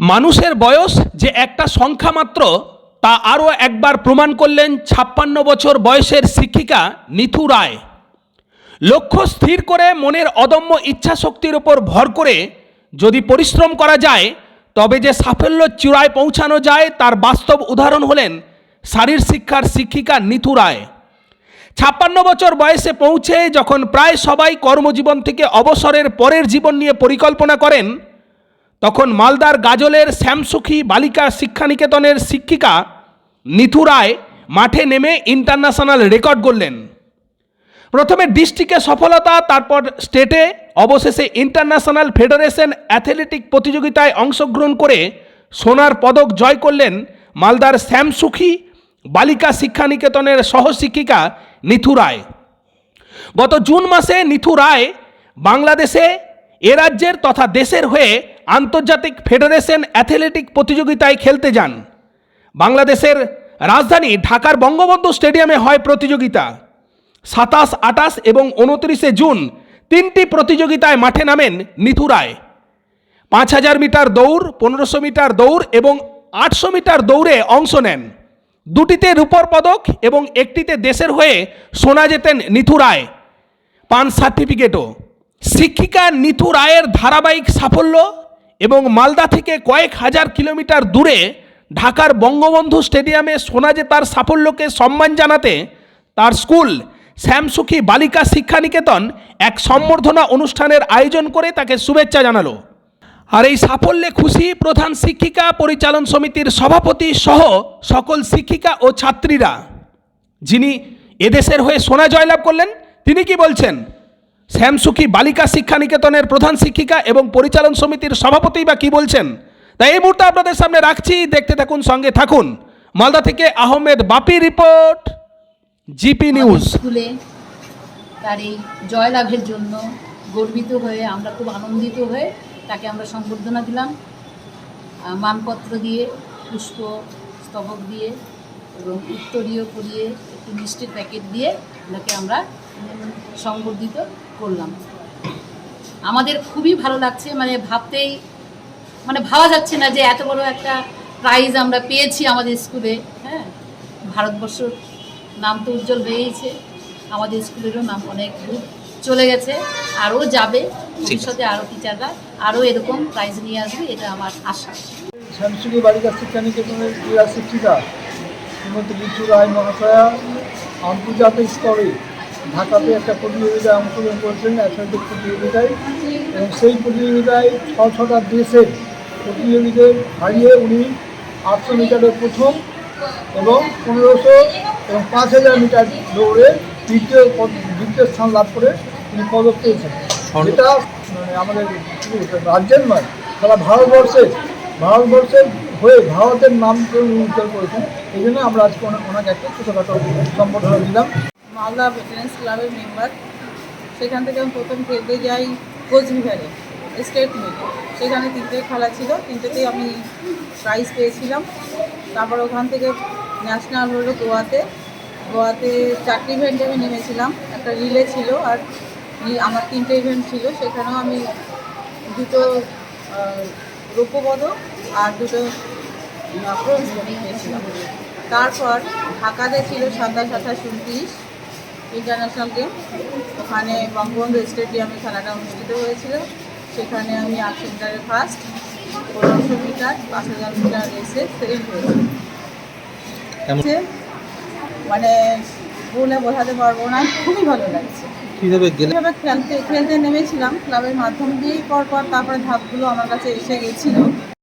মানুষের বয়স যে একটা সংখ্যা মাত্র, তা আরও একবার প্রমাণ করলেন ছাপ্পান্ন বছর বয়সের শিক্ষিকা নিথু রায়। লক্ষ্য স্থির করে মনের অদম্য ইচ্ছাশক্তির উপর ভর করে যদি পরিশ্রম করা যায়, তবে যে সাফল্য চূড়ায় পৌঁছানো যায়, তার বাস্তব উদাহরণ হলেন শারীর শিক্ষার শিক্ষিকা নিথু রায়। ছাপ্পান্ন বছর বয়সে পৌঁছে যখন প্রায় সবাই কর্মজীবন থেকে অবসরের পরের জীবন নিয়ে পরিকল্পনা করেন তখন মালদার গাজলের শ্যামসুখী বালিকা শিক্ষানিকেতনের শিক্ষিকা নিথু রায় মাঠে নেমে ইন্টারন্যাশনাল রেকর্ড করলেন প্রথমে ডিস্ট্রিক্টে সফলতা, তারপর স্টেটে, অবশেষে ইন্টারন্যাশনাল ফেডারেশন অ্যাথলেটিক প্রতিযোগিতায় অংশগ্রহণ করে সোনার পদক জয় করলেন মালদার শ্যামসুখী বালিকা শিক্ষানিকেতনের সহশিক্ষিকা নিথু রায়। গত জুন মাসে নিথু রায় বাংলাদেশে এ রাজ্যের তথা দেশের হয়ে আন্তর্জাতিক ফেডারেশন অ্যাথলেটিক প্রতিযোগিতায় খেলতে যান। বাংলাদেশের রাজধানী ঢাকার বঙ্গবন্ধু স্টেডিয়ামে হয় প্রতিযোগিতা। সাতাশ আটাশ এবং উনত্রিশে জুন তিনটি প্রতিযোগিতায় মাঠে নামেন নিথু রায়। পাঁচ হাজার মিটার দৌড়, পনেরোশো মিটার দৌড় এবং আটশো মিটার দৌড়ে অংশ নেন। দুটিতে রূপর পদক এবং একটিতে দেশের হয়ে শোনা যেতেন নিথু রায়। পান সার্টিফিকেটও। শিক্ষিকা নিথু রায়ের ধারাবাহিক সাফল্য এবং মালদা থেকে কয়েক হাজার কিলোমিটার দূরে ঢাকার বঙ্গবন্ধু স্টেডিয়ামে শোনা জেতার সাফল্যকে সম্মান জানাতে তার স্কুল শ্যামসুখী বালিকা শিক্ষানিকেতন এক সম্বর্ধনা অনুষ্ঠানের আয়োজন করে তাকে শুভেচ্ছা জানালো। আর এই সাফল্যে খুশি প্রধান শিক্ষিকা, পরিচালন সমিতির সভাপতি সহ সকল শিক্ষিকা ও ছাত্রীরা। যিনি এদেশের হয়ে সোনা জয়লাভ করলেন, তিনি কি বলছেন? শ্যামসুখী বালিকা শিক্ষা নিকেতনের প্রধান শিক্ষিকা এবং পরিচালন সমিতির সভাপতি বা কি বলছেন? তাই এই মুহূর্তে আপনাদের সামনে রাখছি। দেখতে থাকুন সঙ্গে থাকুন। মালদা থেকে Ahmed Bapi report GP news. স্কুলে তার এই জয়লাভের জন্য গর্বিত হয়ে আমরা খুব আনন্দিত হয়ে তাকে আমরা সংবর্ধনা দিলাম। মানপত্র দিয়ে পুষ্প স্তবক দিয়ে এবং উত্তরীয় করিয়ে একটি মিষ্টির প্যাকেট দিয়ে ওনাকে আমরা সংবর্ধিত করলাম। আমাদের খুবই ভালো লাগছে মানে ভাবতেই মানে ভাবা যাচ্ছে না যে এত বড় একটা প্রাইজ আমরা পেয়েছি আমাদের স্কুলে হ্যাঁ? ভারতবর্ষর নাম তো উজ্জ্বল হয়েইছে আমাদের স্কুলেরও নাম অনেক দূর চলে গেছে আরও যাবে ভবিষ্যতে আরও টিচাররা আরও এরকম প্রাইজ নিয়ে আসবে এটা আমার আশা। শ্যামসুখী বালিকা শিক্ষা নিকেতনের ক্রীড়া শিক্ষিকা শ্রীমতী লিচু রায় মহাশয়া আন্তর্জাতিক স্তরে ঢাকাতে একটা প্রতিযোগিতায় অংশগ্রহণ করেছেন অ্যাথলেটিক প্রতিযোগিতায়। এবং সেই প্রতিযোগিতায় ছ ছটা দেশের প্রতিযোগীদের হারিয়ে উনি আটশো মিটারে প্রথম এবং পনেরোশো এবং পাঁচ হাজার মিটার দৌড়ে দ্বিতীয় পদ- দ্বিতীয় স্থান লাভ করে তিনি পদক পেয়েছেন। যেটা মানে আমাদের রাজ্যের নয় সারা ভারতবর্ষের ভারতবর্ষের হয়ে ভারতের নামকে উনি উজ্জ্বল করেছেন। এই জন্য আমরা আজকে ওনা- ওনাকে একটা ছোটোখাটো সম্বোধনা দিলাম। মালদা ভেটেরেন্স ক্লাবের মেম্বার সেখান থেকে আমি প্রথম খেলতে যাই কোচবিহারে স্টেট মিটে সেখানে তিনটে খেলা ছিল তিনটেতেই আমি প্রাইজ পেয়েছিলাম। তারপর ওখান থেকে ন্যাশনাল হলো গোয়াতে। গোয়াতে চারটি ইভেন্টে আমি নেমেছিলাম। একটা রিলে ছিল আর আমার তিনটে ইভেন্ট ছিল। সেখানেও আমি দুটো আহ, রৌপ্য পদক আর দুটো ব্রোঞ্জ পেয়েছিলাম। তারপর ঢাকাতে ছিল সাতাশ আঠাশ উনত্রিশ। ইন্টারন্যাশনাল গেম ওখানে বঙ্গবন্ধু স্টেডিয়ামে খেলাটা অনুষ্ঠিত হয়েছিল। সেখানে আমি আটশো মিটারে ফার্স্ট পনেরোশো মিটার পাঁচ হাজার মিটার রেসে সেকেন্ড হয়েছি। মানে বলে বোঝাতে পারব না খুবই ভালো লাগছে। কীভাবে কীভাবে খেলতে খেলতে নেমেছিলাম ক্লাবের মাধ্যম দিয়েই পর পর তারপরে ধাপগুলো আমার কাছে এসে গেছিল।